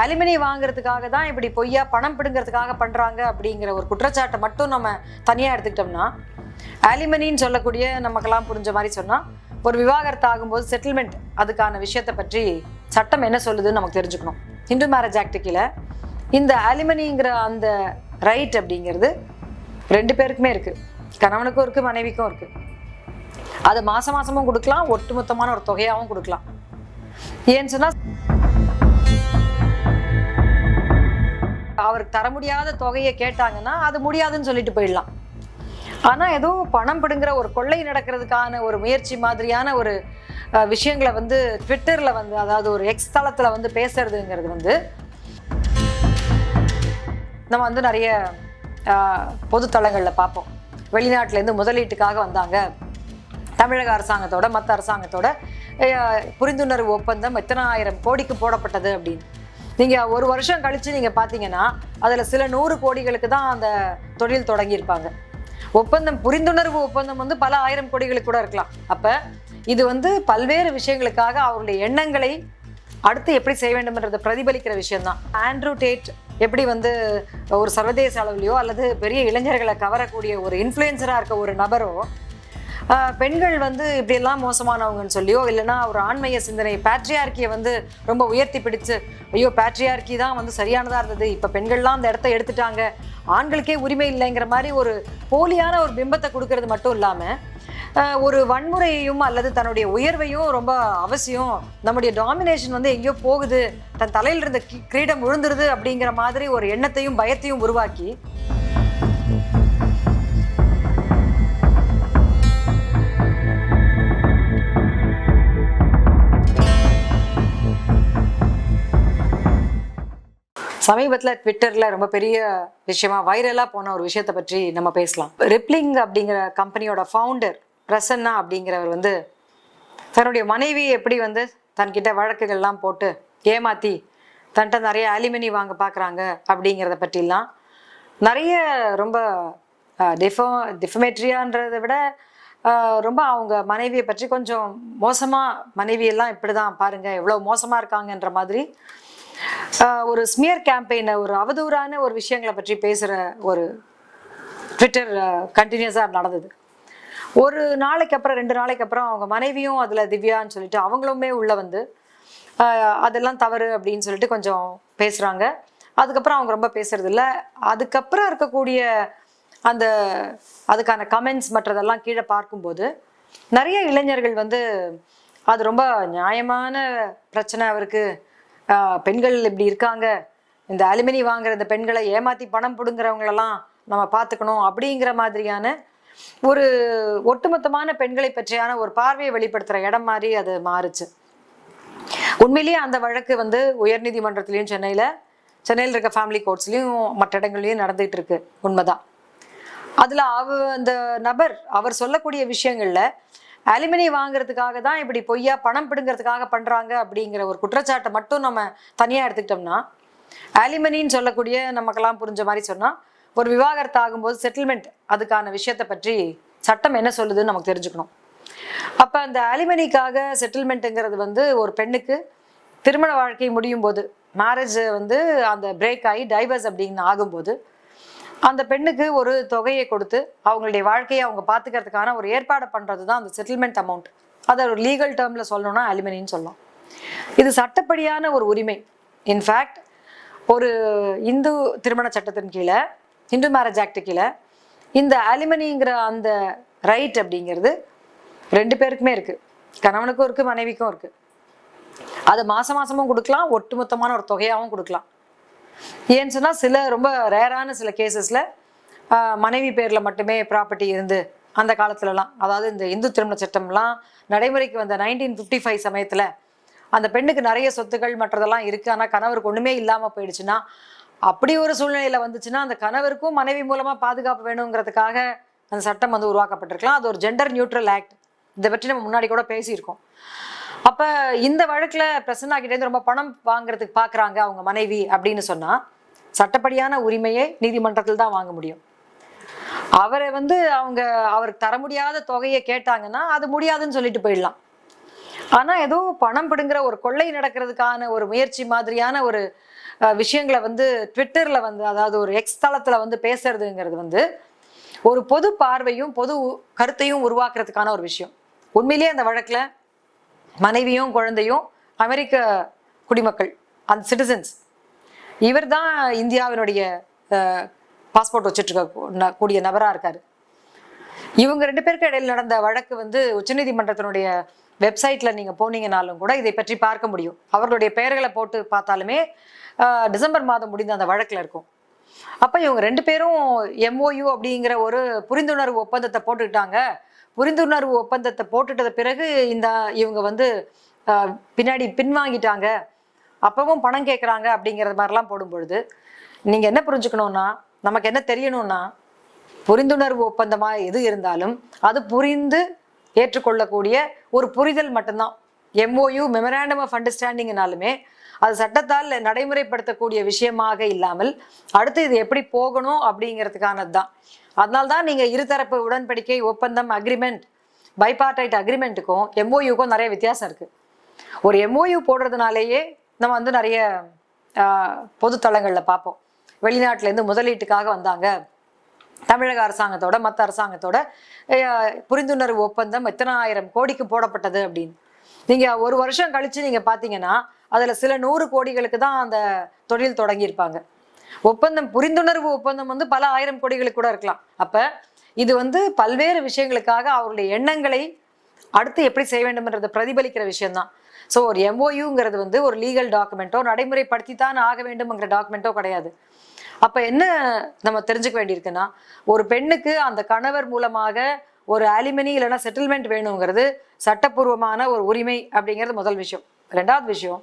Alumni வாங்குறதுக்காக தான் இப்படி பொய்யா பணம் பிடுங்கிறதுக்காக பண்றாங்க அப்படிங்கிற ஒரு குற்றச்சாட்டை மட்டும் நம்ம தனியா எடுத்துக்கிட்டோம்னா அலுமினின்னு சொல்லக்கூடிய நமக்கெல்லாம் புரிஞ்ச மாதிரி சொன்னா ஒரு விவாகரத்து ஆகும்போது செட்டில்மெண்ட் அதுக்கான விஷயத்தை பற்றி சட்டம் என்ன சொல்லுதுன்னு நமக்கு தெரிஞ்சுக்கணும். இந்து மேரேஜ் ஆக்ட் கீழே இந்த அலுமினிங்கிற அந்த ரைட் அப்படிங்கிறது ரெண்டு பேருக்குமே இருக்கு. கணவனுக்கும் இருக்கு மனைவிக்கும் இருக்கு. அது மாசம் மாசமும் கொடுக்கலாம் ஒட்டுமொத்தமான ஒரு தொகையாகவும் கொடுக்கலாம். ஏன்னு சொன்னா அவருக்கு தர முடியாத தொகையை கேட்டாங்கன்னா அது முடியாதுன்னு சொல்லிட்டு போயிடலாம். ஆனா ஏதோ பணம் பிடுங்குற ஒரு கொள்ளை நடக்கிறதுக்கான ஒரு முயற்சி மாதிரியான ஒரு விஷயங்களை வந்து ட்விட்டர்ல வந்து அதாவது ஒரு எக்ஸ் தளத்துல வந்து பேசுறதுங்கிறது வந்து நம்ம வந்து நிறைய ஆஹ், பொது தளங்களில் பார்ப்போம். வெளிநாட்டிலேருந்து முதலீட்டுக்காக வந்தாங்க. தமிழக அரசாங்கத்தோட மற்ற அரசாங்கத்தோட புரிந்துணர்வு ஒப்பந்தம் எத்தனை ஆயிரம் கோடிக்கு போடப்பட்டது அப்படின்னு. நீங்கள் ஒரு வருஷம் கழித்து நீங்கள் பாத்தீங்கன்னா அதில் சில நூறு கோடிகளுக்கு தான் அந்த தொழில் தொடங்கியிருப்பாங்க. ஒப்பந்தம் புரிந்துணர்வு ஒப்பந்தம் வந்து பல ஆயிரம் கோடிகளுக்கு கூட இருக்கலாம். அப்போ இது வந்து பல்வேறு விஷயங்களுக்காக அவருடைய எண்ணங்களை அடுத்து எப்படி செய்ய வேண்டும்ன்றதை பிரதிபலிக்கிற விஷயம்தான். ஆண்ட்ரூ டேட் எப்படி வந்து ஒரு சர்வதேச அளவுலையோ அல்லது பெரிய இளைஞர்களை கவரக்கூடிய ஒரு இன்ஃப்ளூயன்சராக இருக்க ஒரு நபரோ பெண்கள் வந்து இப்படியெல்லாம் மோசமானவங்கன்னு சொல்லியோ இல்லைன்னா ஒரு ஆண்மைய சிந்தனை பேட்ரியார்கியை வந்து ரொம்ப உயர்த்தி பிடிச்சு ஐயோ பேட்ரியார்கி தான் வந்து சரியானதாக இருந்தது இப்போ பெண்கள்லாம் அந்த இடத்த எடுத்துட்டாங்க ஆண்களுக்கே உரிமை இல்லைங்கிற மாதிரி ஒரு போலியான ஒரு பிம்பத்தை கொடுக்கறது மட்டும் இல்லாமல் ஒரு வன்முறையையும் அல்லது தன்னுடைய உயர்வையும் ரொம்ப அவசியம் நம்முடைய டாமினேஷன் வந்து எங்கேயோ போகுது தன் தலையில் இருந்த கி- கிரீடம் விழுந்துருது அப்படிங்கிற மாதிரி ஒரு எண்ணத்தையும் பயத்தையும் உருவாக்கி சமீபத்தில் ட்விட்டரில் ரொம்ப பெரிய விஷயமா வைரலாக போன ஒரு விஷயத்தை பற்றி நம்ம பேசலாம். ரிப்ளிங் அப்படிங்கிற கம்பெனியோட ஃபவுண்டர் பிரசன்னா அப்படிங்கிறவர் வந்து தன்னுடைய மனைவி எப்படி வந்து தன்கிட்ட வழக்குகள்லாம் போட்டு ஏமாத்தி தன்கிட்ட நிறைய அலுமினி வாங்க பார்க்குறாங்க அப்படிங்கிறத பற்றிலாம் நிறைய ரொம்ப டிஃபோ டிஃபமேட்ரியான்றதை விட ரொம்ப அவங்க மனைவியை பற்றி கொஞ்சம் மோசமாக மனைவியெல்லாம் இப்படி தான் பாருங்கள் எவ்வளோ மோசமாக இருக்காங்கன்ற மாதிரி ஒரு ஸ்மியர் கேம்பெயினை ஒரு அவதூறான ஒரு விஷயங்களை பற்றி பேசுகிற ஒரு ட்விட்டர் கண்டினியூஸாக நடந்தது. ஒரு நாளைக்கு அப்புறம் ரெண்டு நாளைக்கு அப்புறம் அவங்க மனைவியும் அதில் திவ்யான்னு சொல்லிட்டு அவங்களுமே உள்ளே வந்து அதெல்லாம் தவறு அப்படின்னு சொல்லிட்டு கொஞ்சம் பேசுகிறாங்க அதுக்கப்புறம் அவங்க ரொம்ப பேசுறது இல்லை. அதுக்கப்புறம் இருக்கக்கூடிய அந்த அதுக்கான கமெண்ட்ஸ் மற்றதெல்லாம் கீழே பார்க்கும்போது நிறைய இளைஞர்கள் வந்து அது ரொம்ப நியாயமான பிரச்சனை அவருக்கு. பெண்கள் இப்படி இருக்காங்க. இந்த அலுமினி வாங்குற இந்த பெண்களை ஏமாத்தி பணம் பிடுங்குறவங்களெல்லாம் நம்ம பார்த்துக்கணும் அப்படிங்கிற மாதிரியான ஒரு ஒட்டுமொத்தமான பெண்களை பற்றியான ஒரு பார்வையை வெளிப்படுத்துற இடம் மாதிரி அது மாறுச்சு. உண்மையிலேயே அந்த வழக்கு வந்து உயர்நீதிமன்றத்திலையும் சென்னையில சென்னையில் இருக்க ஃபேமிலி கோர்ட்ஸ்லையும் மற்ற இடங்கள்லையும் நடந்துகிட்டு இருக்கு உண்மைதான். அதுல அவ அந்த நபர் அவர் சொல்லக்கூடிய விஷயங்கள்ல அலுமினி வாங்குறதுக்காக தான் இப்படி பொய்யா பணம் பிடுங்கிறதுக்காக பண்றாங்க அப்படிங்கிற ஒரு குற்றச்சாட்டை மட்டும் நம்ம தனியா எடுத்துக்கிட்டோம்னா அலுமினின்னு சொல்லக்கூடிய நமக்கெல்லாம் புரிஞ்ச மாதிரி சொன்னா ஒரு விவாகரத்து ஆகும்போது செட்டில்மெண்ட் அதுக்கான விஷயத்தை பற்றி சட்டம் என்ன சொல்லுதுன்னு நமக்கு தெரிஞ்சுக்கணும். அப்ப அந்த அலிமனிக்காக செட்டில்மெண்ட்டுங்கிறது வந்து ஒரு பெண்ணுக்கு திருமண வாழ்க்கை முடியும் போது மேரேஜ் வந்து அந்த பிரேக் ஆகி டைவர்ஸ் அப்படின்னு ஆகும்போது அந்த பெண்ணுக்கு ஒரு தொகையை கொடுத்து அவங்களுடைய வாழ்க்கையை அவங்க பார்த்துக்கிறதுக்கான ஒரு ஏற்பாடு பண்ணுறது தான் அந்த செட்டில்மெண்ட் அமௌண்ட் அதை ஒரு லீகல் டேர்மில் சொல்லணும்னா அலிமனின்னு சொல்லலாம் இது சட்டப்படியான ஒரு உரிமை. இன்ஃபேக்ட் ஒரு இந்து திருமண சட்டத்தின் கீழே இந்து மேரேஜ் ஆக்ட் கீழே இந்த அலிமனிங்கிற அந்த ரைட் அப்படிங்கிறது ரெண்டு பேருக்குமே இருக்குது கணவனுக்கும் இருக்குது மனைவிக்கும் இருக்குது அது மாதம் மாதமும் கொடுக்கலாம் ஒட்டுமொத்தமான ஒரு தொகையாகவும் கொடுக்கலாம். ஏன்னு சொன்னால் சில ரொம்ப ரேரான சில கேசஸில் மனைவி பேரில் மட்டுமே ப்ராப்பர்ட்டி இருந்து அந்த காலத்துலலாம் அதாவது இந்த இந்து திருமண சட்டம்லாம் நடைமுறைக்கு வந்த நைன்டீன் ஃபிஃப்டி ஃபைவ் சமயத்தில் அந்த பெண்ணுக்கு நிறைய சொத்துக்கள் மற்றதெல்லாம் இருக்குது ஆனால் கணவருக்கு ஒன்றுமே இல்லாமல் போயிடுச்சுன்னா அப்படி ஒரு சூழ்நிலையில் வந்துச்சுன்னா அந்த கணவருக்கும் மனைவி மூலமாக பாதுகாப்பு வேணுங்கிறதுக்காக அந்த சட்டம் வந்து உருவாக்கப்பட்டிருக்கலாம். அது ஒரு ஜெண்டர் நியூட்ரல் ஆக்ட் இதை பற்றி நம்ம முன்னாடி கூட பேசியிருக்கோம். அப்ப இந்த வழக்குல பிரசன்னா கிட்ட இருந்து ரொம்ப பணம் வாங்குறதுக்கு பாக்குறாங்க அவங்க மனைவி அப்படின்னு சொன்னா சட்டப்படியான உரிமையை நீதிமன்றத்தில் தான் வாங்க முடியும். அவரை வந்து அவங்க அவருக்கு தர முடியாத தொகையை கேட்டாங்கன்னா அது முடியாதுன்னு சொல்லிட்டு போயிடலாம். ஆனா ஏதோ பணம் பிடுங்குற ஒரு கொள்ளை நடக்கிறதுக்கான ஒரு முயற்சி மாதிரியான ஒரு விஷயங்களை வந்து ட்விட்டர்ல வந்து அதாவது ஒரு எக்ஸ் தளத்துல வந்து பேசுறதுங்கிறது வந்து ஒரு பொது பார்வையும் பொது கருத்தையும் உருவாக்குறதுக்கான ஒரு விஷயம். உண்மையிலேயே அந்த வழக்குல மனைவியும் குழந்தையும் அமெரிக்க குடிமக்கள் அந்த சிட்டிசன்ஸ் இவர் தான் இந்தியாவினுடைய பாஸ்போர்ட் வச்சுட்டு ந- கூடிய நபராக இருக்காரு. இவங்க ரெண்டு பேருக்கு இடையில் நடந்த வழக்கு வந்து உச்சநீதிமன்றத்தினுடைய வெப்சைட்ல நீங்க போனீங்கனாலும் கூட இதை பற்றி பார்க்க முடியும். அவர்களுடைய பெயர்களை போட்டு பார்த்தாலுமே டிசம்பர் மாதம் முடிந்த அந்த வழக்குல இருக்கும். அப்ப இவங்க ரெண்டு பேரும் எம்ஓயு அப்படிங்கிற ஒரு புரிந்துணர்வு ஒப்பந்தத்தை போட்டுக்கிட்டாங்க. புரிந்துணர்வு ஒப்பந்தத்தை போட்டுட்டத பிறகு இந்த இவங்க வந்து பின்னாடி பின்வாங்கிட்டாங்க அப்பவும் பணம் கேட்குறாங்க அப்படிங்கிற மாதிரிலாம் போடும்பொழுது நீங்கள் என்ன புரிஞ்சுக்கணும்னா நமக்கு என்ன தெரியணும்னா புரிந்துணர்வு ஒப்பந்தமாக எது இருந்தாலும் அது புரிந்து ஏற்றுக்கொள்ளக்கூடிய ஒரு புரிதல் மட்டும்தான். எம்ஓயு மெமராண்டம் ஆஃப் அண்டர்ஸ்டாண்டிங்னாலுமே அது சட்டத்தால் நடைமுறைப்படுத்தக்கூடிய விஷயமாக இல்லாமல் அடுத்து இது எப்படி போகணும் அப்படிங்கிறதுக்கானது தான் அதனால தான் நீங்கள் இருதரப்பு உடன்படிக்கை ஒப்பந்தம் அக்ரிமெண்ட் பைபார்டைட் அக்ரிமெண்ட்டுக்கும் எம்ஓயுக்கும் நிறைய வித்தியாசம் இருக்குது ஒரு எம்ஓயு போடுறதுனாலேயே நம்ம வந்து நிறைய பொதுத்தளங்களில் பார்ப்போம். வெளிநாட்டிலேருந்து முதலீட்டுக்காக வந்தாங்க. தமிழக அரசாங்கத்தோட மற்ற அரசாங்கத்தோட புரிந்துணர்வு ஒப்பந்தம் எத்தனாயிரம் கோடிக்கு போடப்பட்டது அப்படின்னு. நீங்க ஒரு வருஷம் கழிச்சு நீங்க பாத்தீங்கன்னா அதுல சில நூறு கோடிகளுக்கு தான் அந்த தொழில் தொடங்கியிருப்பாங்க. ஒப்பந்தம் புரிந்துணர்வு ஒப்பந்தம் வந்து பல ஆயிரம் கோடிகளுக்கு கூட இருக்கலாம். அப்ப இது வந்து பல்வேறு விஷயங்களுக்காக அவருடைய எண்ணங்களை அடுத்து எப்படி செய்ய வேண்டும்ன்றதை பிரதிபலிக்கிற விஷயம்தான். ஸோ ஒரு எம்ஓயுங்கிறது வந்து ஒரு லீகல் டாக்குமெண்ட்டோ நடைமுறைப்படுத்தி தான் ஆக வேண்டும்ங்கிற டாக்குமெண்ட்டோ கிடையாது. அப்போ என்ன நம்ம தெரிஞ்சுக்க வேண்டியிருக்குன்னா ஒரு பெண்ணுக்கு அந்த கணவர் மூலமாக ஒரு அலிமனி இல்லைன்னா செட்டில்மெண்ட் வேணுங்கிறது சட்டப்பூர்வமான ஒரு உரிமை அப்படிங்கிறது முதல் விஷயம். ரெண்டாவது விஷயம்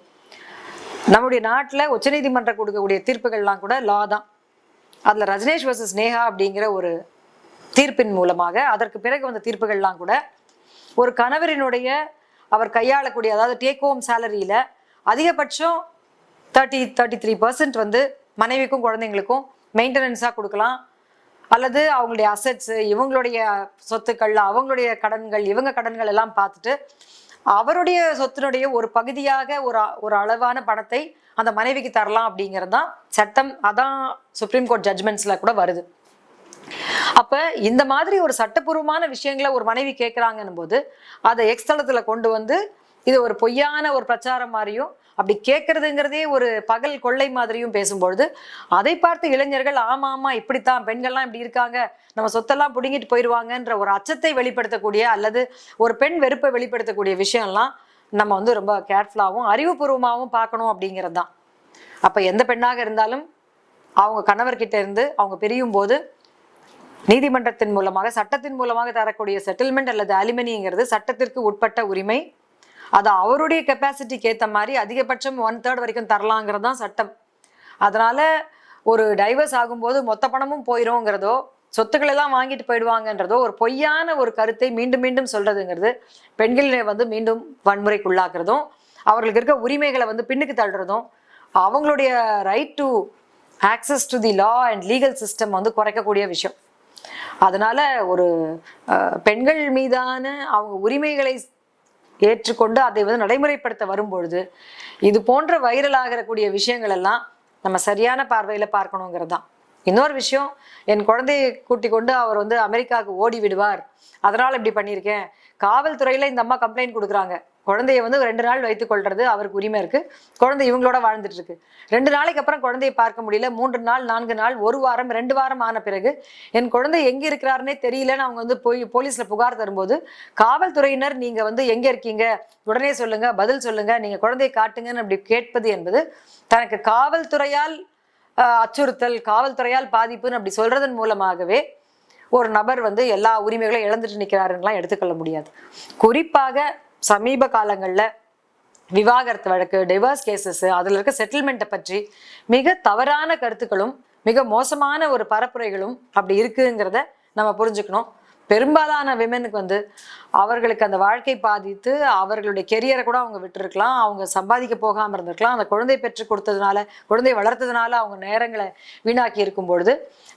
நம்முடைய நாட்டில் உச்சநீதிமன்றம் கொடுக்கக்கூடிய தீர்ப்புகள்லாம் கூட லா தான். அதில் ரஜினேஷ் வர்சஸ் நேஹா அப்படிங்கிற ஒரு தீர்ப்பின் மூலமாக அதற்கு பிறகு வந்த தீர்ப்புகள்லாம் கூட ஒரு கணவரினுடைய அவர் கையாளக்கூடிய அதாவது டேக் ஹோம் சேலரியில் அதிகபட்சம் தேர்ட்டி தேர்ட்டி த்ரீ பர்சன்ட் வந்து மனைவிக்கும் குழந்தைங்களுக்கும் மெயின்டெனன்ஸாக கொடுக்கலாம். அல்லது அவங்களுடைய அசட்ஸ் இவங்களுடைய சொத்துக்கள் அவங்களுடைய கடன்கள் இவங்க கடன்கள் எல்லாம் பார்த்துட்டு அவருடைய சொத்தினுடைய ஒரு பகுதியாக ஒரு ஒரு அளவான பணத்தை அந்த மனைவிக்கு தரலாம் அப்படிங்கிறது தான் சட்டம். அதான் சுப்ரீம் கோர்ட் ஜட்மெண்ட்ஸ்ல கூட வருது. அப்ப இந்த மாதிரி ஒரு சட்டப்பூர்வமான விஷயங்களை ஒரு மனைவி கேட்கறாங்கன்னும் போது அதை எக்ஸ்தலத்தில் கொண்டு வந்து இது ஒரு பொய்யான ஒரு பிரச்சாரம் மாதிரியும் அப்படி கேட்கறதுங்கிறதே ஒரு பகல் கொள்ளை மாதிரியும் பேசும்பொழுது அதை பார்த்து இளைஞர்கள் ஆமா ஆமா இப்படித்தான் பெண்கள்லாம் இப்படி இருக்காங்க நம்ம சொத்தெல்லாம் பிடுங்கிட்டு போயிடுவாங்கன்ற ஒரு அச்சத்தை வெளிப்படுத்தக்கூடிய அல்லது ஒரு பெண் வெறுப்பை வெளிப்படுத்தக்கூடிய விஷயம்லாம் நம்ம வந்து ரொம்ப கேர்ஃபுல்லாகவும் அறிவுபூர்வமாகவும் பார்க்கணும் அப்படிங்கிறது தான். அப்போ எந்த பெண்ணாக இருந்தாலும் அவங்க கணவர்கிட்ட இருந்து அவங்க பிரியும் போது நீதிமன்றத்தின் மூலமாக சட்டத்தின் மூலமாக தரக்கூடிய செட்டில்மெண்ட் அல்லது அலிமனிங்கிறது சட்டத்திற்கு உட்பட்ட உரிமை அது அவருடைய கெப்பாசிட்டிக்கு ஏற்ற மாதிரி அதிகபட்சம் ஒன் தேர்ட் வரைக்கும் தரலாங்கிறது தான் சட்டம். அதனால ஒரு டைவர்ஸ் ஆகும்போது மொத்த பணமும் போயிடும்ங்கிறதோ சொத்துக்களை எல்லாம் வாங்கிட்டு போயிடுவாங்கன்றதோ ஒரு பொய்யான ஒரு கருத்தை மீண்டும் மீண்டும் சொல்றதுங்கிறது பெண்களை வந்து மீண்டும் வன்முறைக்குள்ளாக்குறதும் அவர்களுக்கு இருக்க உரிமைகளை வந்து பின்னுக்கு தள்ளுறதும் அவங்களுடைய right to access to the law and legal system வந்து குறைக்கக்கூடிய விஷயம். அதனால ஒரு பெண்கள் மீதான அவங்க உரிமைகளை ஏற்றுக்கொண்டு அதை வந்து நடைமுறைப்படுத்த வரும்பொழுது இது போன்ற வைரல் ஆகிறக்கூடிய விஷயங்கள் எல்லாம் நம்ம சரியான பார்வையில பார்க்கணுங்கிறது தான் இன்னொரு விஷயம் என் குழந்தையை கூட்டி கொண்டு அவர் வந்து அமெரிக்காவுக்கு ஓடி விடுவார். அதனால இப்படி பண்ணியிருக்கேன். காவல்துறையில இந்த அம்மா கம்ப்ளைண்ட் கொடுக்குறாங்க. குழந்தைய வந்து ரெண்டு நாள் வைத்துக் கொள்றது அவருக்கு உரிமை இருக்கு. குழந்தை இவங்களோட வாழ்ந்துட்டு இருக்கு ரெண்டு நாளைக்கு அப்புறம் குழந்தையை பார்க்க முடியல. மூன்று நாள் நான்கு நாள் ஒரு வாரம் ரெண்டு வாரம் ஆன பிறகு என் குழந்தை எங்க இருக்கிறாருன்னே தெரியலன்னு அவங்க வந்து போய் போலீஸ்ல புகார் தரும்போது காவல்துறையினர் நீங்க வந்து எங்க இருக்கீங்க? உடனே சொல்லுங்க பதில் சொல்லுங்க நீங்க குழந்தையை காட்டுங்கன்னு அப்படி கேட்பது என்பது தனக்கு காவல்துறையால் அச்சுறுத்தல் காவல்துறையால் பாதிப்புன்னு அப்படி சொல்றதன் மூலமாகவே ஒரு நபர் வந்து எல்லா உரிமைகளையும் இழந்துட்டு நிற்கிறாருங்களாம் எடுத்துக்கொள்ள முடியாது. குறிப்பாக சமீப காலங்களில் விவாகரத்து வழக்கு டிவோர்ஸ் கேசஸ் அதில் இருக்க செட்டில்மெண்ட்டை பற்றி மிக தவறான கருத்துக்களும் மிக மோசமான ஒரு பரப்புரைகளும் அப்படி இருக்குங்கிறத நம்ம புரிஞ்சுக்கணும். பெரும்பாலான விமனுக்கு வந்து அவர்களுக்கு அந்த வாழ்க்கை பாதித்து அவர்களுடைய கெரியரை கூட அவங்க விட்டுருக்கலாம். அவங்க சம்பாதிக்க போகாமல் இருந்திருக்கலாம். அந்த குழந்தை பெற்று கொடுத்ததுனால குழந்தை வளர்த்ததுனால அவங்க நேரங்களை வீணாக்கி இருக்கும் பொழுது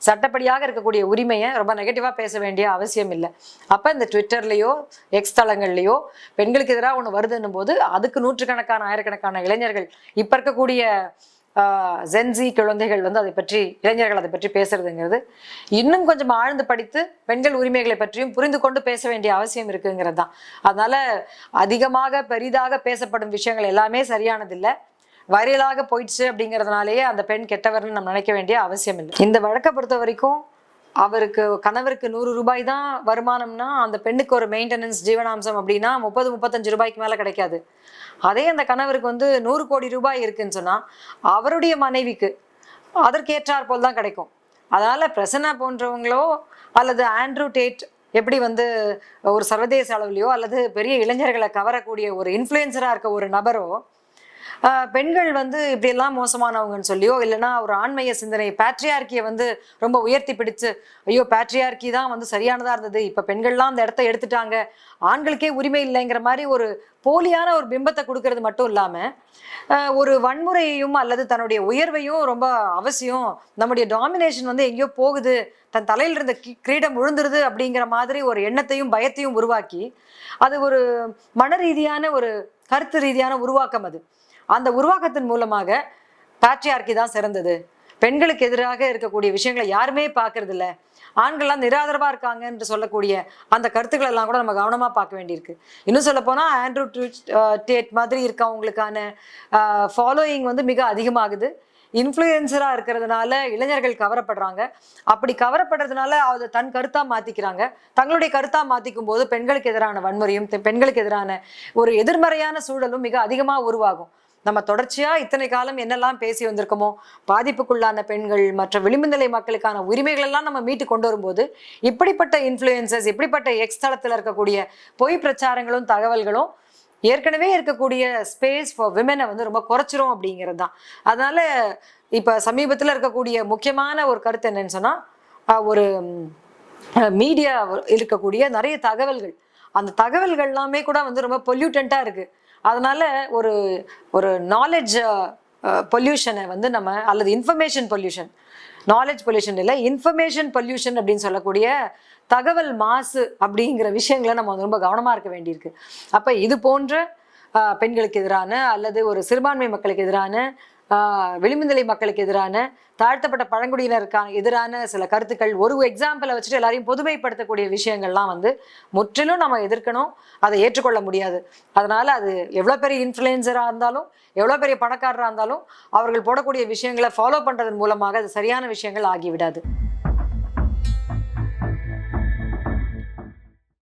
சட்டப்படியாக இருக்கக்கூடிய உரிமையை ரொம்ப நெகட்டிவாக பேச வேண்டிய அவசியம் இல்லை. அப்போ இந்த ட்விட்டர்லேயோ எக்ஸ் தளங்கள்லையோ பெண்களுக்கு எதிராக ஒன்று வருதுன்னும் போது அதுக்கு நூற்றுக்கணக்கான ஆயிரக்கணக்கான இளைஞர்கள் இப்போ இருக்கக்கூடிய ஜென்சி குழந்தைகள் வந்து அதை பற்றி இளைஞர்கள் அதை பற்றி பேசுறதுங்கிறது. இன்னும் கொஞ்சம் ஆழ்ந்து படித்து பெண்கள் உரிமைகளை பற்றியும் புரிந்து கொண்டு பேச வேண்டிய அவசியம் இருக்குங்கிறது தான். அதனால அதிகமாக பெரிதாக பேசப்படும் விஷயங்கள் எல்லாமே சரியானதில்லை. வைரலாக போயிடுச்சு அப்படிங்கிறதுனாலேயே அந்த பெண் கெட்டவர்னு நம்ம நினைக்க வேண்டிய அவசியம் இல்லை. இந்த வழக்கை பொறுத்த வரைக்கும் அவருக்கு கணவருக்கு நூறு ரூபாய் தான் வருமானம்னா அந்த பெண்ணுக்கு ஒரு மெயின்டெனன்ஸ் ஜீவனாம்சம் அப்படின்னா முப்பது முப்பத்தஞ்சு ரூபாய்க்கு மேலே கிடைக்காது. அதே அந்த கணவருக்கு வந்து நூறு கோடி ரூபாய் இருக்குன்னு சொன்னால் அவருடைய மனைவிக்கு அதற்கேற்றார் போல் தான் கிடைக்கும். அதனால் பிரசன்னா போன்றவங்களோ அல்லது ஆண்ட்ரூ டேட் எப்படி வந்து ஒரு சர்வதேச அளவுலையோ அல்லது பெரிய இளைஞர்களை கவரக்கூடிய ஒரு இன்ஃப்ளூயன்சராக இருக்க ஒரு நபரோ பெண்கள் வந்து இப்படியெல்லாம் மோசமானவங்கன்னு சொல்லியோ இல்லைன்னா ஒரு ஆண்மைய சிந்தனை பேட்ரியார்கியை வந்து ரொம்ப உயர்த்தி பிடிச்சு ஐயோ பேட்ரியார்கி தான் வந்து சரியானதாக இருந்தது இப்போ பெண்கள்லாம் அந்த இடத்த எடுத்துட்டாங்க ஆண்களுக்கே உரிமை இல்லைங்கிற மாதிரி ஒரு போலியான ஒரு பிம்பத்தை கொடுக்கறது மட்டும் இல்லாமல் ஒரு வன்முறையையும் அல்லது தன்னுடைய உயர்வையும் ரொம்ப அவசியம் நம்முடைய டாமினேஷன் வந்து எங்கேயோ போகுது தன் தலையில் இருந்த கிரீடம் விழுந்துருது அப்படிங்கிற மாதிரி ஒரு எண்ணத்தையும் பயத்தையும் உருவாக்கி அது ஒரு மன ரீதியான ஒரு கருத்து ரீதியான உருவாக்கம் அது. அந்த உருவாக்கத்தின் மூலமாக பேட்ரியார்கி தான் சிறந்தது. பெண்களுக்கு எதிராக இருக்கக்கூடிய விஷயங்களை யாருமே பார்க்கறது இல்லை ஆண்கள்லாம் நிராதரவா இருக்காங்க என்று சொல்லக்கூடிய அந்த கருத்துக்கள் எல்லாம் கூட நம்ம கவனமா பார்க்க வேண்டியிருக்கு. இன்னும் சொல்ல போனா ஆண்ட்ரூ டேட் மாதிரி இருக்கவங்களுக்கான ஃபாலோயிங் வந்து மிக அதிகமாகுது. இன்ஃப்ளூயன்சரா இருக்கிறதுனால இளைஞர்கள் கவரப்படுறாங்க. அப்படி கவரப்படுறதுனால அதை தன் கருத்தா மாத்திக்கிறாங்க. தங்களுடைய கருத்தா மாத்திக்கும் போது பெண்களுக்கு எதிரான வன்முறையும் பெண்களுக்கு எதிரான ஒரு எதிர்மறையான சூழலும் மிக அதிகமா உருவாகும். நம்ம தொடர்ச்சியா இத்தனை காலம் என்னெல்லாம் பேசி வந்திருக்கோமோ பாதிப்புக்குள்ளான பெண்கள் மற்ற விளிம்பு நிலை மக்களுக்கான உரிமைகள் எல்லாம் நம்ம மீட்டு கொண்டு வரும்போது இப்படிப்பட்ட இன்ஃப்ளூயன்சஸ் இப்படிப்பட்ட எக்ஸ் தளத்தில் இருக்கக்கூடிய பொய் பிரச்சாரங்களும் தகவல்களும் ஏற்கனவே இருக்கக்கூடிய ஸ்பேஸ் ஃபார் விமனை வந்து ரொம்ப குறைச்சிரும் அப்படிங்கிறது தான் அதனால இப்போ சமீபத்தில் இருக்கக்கூடிய முக்கியமான ஒரு கருத்து என்னன்னு சொன்னால் ஒரு மீடியா இருக்கக்கூடிய நிறைய தகவல்கள். அந்த தகவல்கள் எல்லாமே கூட வந்து ரொம்ப பொல்யூட்டண்ட்டாக இருக்குது அதனால ஒரு ஒரு நாலேஜ் பொல்யூஷனை வந்து நம்ம அல்லது இன்ஃபர்மேஷன் பொல்யூஷன் நாலேஜ் பொல்யூஷன் இல்லை இன்ஃபர்மேஷன் பொல்யூஷன் அப்படின்னு சொல்லக்கூடிய தகவல் மாசு அப்படிங்கிற விஷயங்களை நம்ம வந்து ரொம்ப கவனமாக இருக்க வேண்டியிருக்கு. அப்போ இது போன்ற பெண்களுக்கு எதிரான அல்லது ஒரு சிறுபான்மை மக்களுக்கு எதிரான விளிம்புநிலை மக்களுக்கு எதிரான தாழ்த்தப்பட்ட பழங்குடியினருக்கான எதிரான சில கருத்துக்கள் ஒரு எக்ஸாம்பிளை வச்சுட்டு எல்லாரையும் பொதுமைப்படுத்தக்கூடிய விஷயங்கள்லாம் வந்து முற்றிலும் நம்ம எதிர்க்கணும். அதை ஏற்றுக்கொள்ள முடியாது. அதனால அது எவ்வளோ பெரிய இன்ஃப்ளூயன்சராக இருந்தாலும் எவ்வளோ பெரிய பணக்காரராக இருந்தாலும் அவர்கள் போடக்கூடிய விஷயங்களை ஃபாலோ பண்ணுறதன் மூலமாக அது சரியான விஷயங்கள் ஆகிவிடாது.